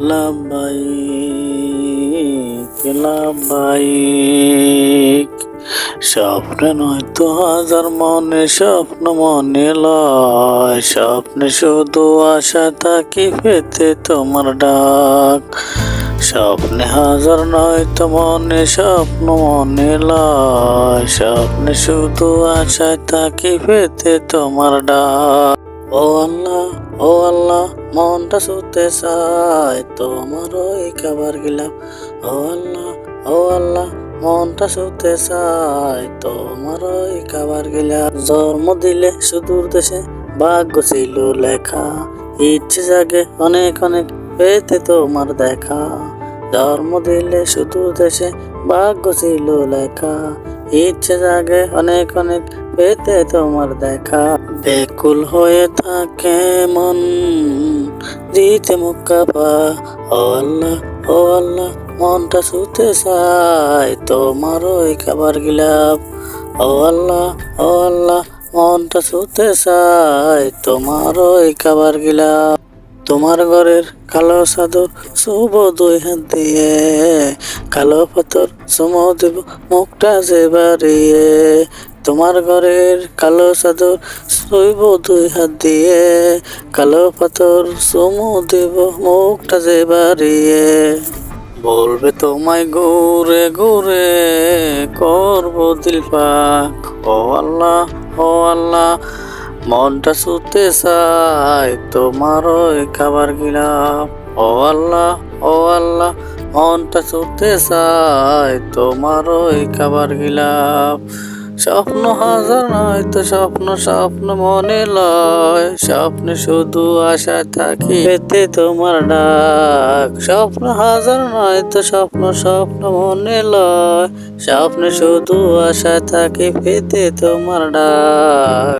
লাভবাহিক লাভবাহিক স্বপ্নে নয়তো হাজার মনে, স্বপ্ন মনে লয়। স্বপ্নে শুধু আশা থাকি পেতে তোমার ডাক। স্বপ্নে হাজার নয় তো মনে, স্বপ্ন মনে লয়। স্বপ্নে শুধু আশায় থাকি পেতে তোমার ডাক। ও আল্লাহ ও আল্লাহ, মনটা শুতে চায় তোমার ওই খাবার গেলাম। ও আল্লাহ ও আল্লাহ, মনটা শুতে চায় তোমার ওই খাবার গেলাম। জন্ম দিলে সুদূর দেশে ভাগ্য ছিল লেখা। ইচ্ছে জাগে অনেক অনেক পেতে তোমার দেখা। জন্ম দিলে সুদূর দেশে ভাগ্য ছিল লেখা। ইচ্ছে জাগে অনেক অনেক পেতে তোমার দেখা। বেকুল হয়ে থাকে মন, দিতে মুক্কাপা ও আল্লাহ ও আল্লাহ, মনটা শুতে চায় তোমার ওই খাবার গিলাপ। ও আল্লাহ ও আল্লাহ, মনটা শুতে চায় তোমার ওই খাবার গিলাপ। তোমার ঘরের কালো চাদর শুভ দুই হাত। দিয়ে কালো পাথর সুম দেব মুখটা যে বাড়িয়ে তোমার ঘরের কালো চাদর শুইব দুই হাত। দিয়ে কালো পাথর সুমু দেব মুখটা যে বাড়িয়ে বলবে তোমায় ঘুরে ঘুরে করব দিল পাক ও মনটা শুতে চায় তোমার ওই খাবার গিলাম ও আল্লাহ ও আল্লাহ, মনটা শুতে চায় তোমার ওই খাবার গিলাম স্বপ্ন হাজার নয় তো স্বপ্ন স্বপ্ন মনে লয়। স্বপ্নে শুধু আশা থাকি পেতে তোমার ডাক। স্বপ্ন হাজার নয় তো স্বপ্ন স্বপ্ন মনে লয়। স্বপ্নে শুধু আশা থাকি পেতে তোমার ডাক।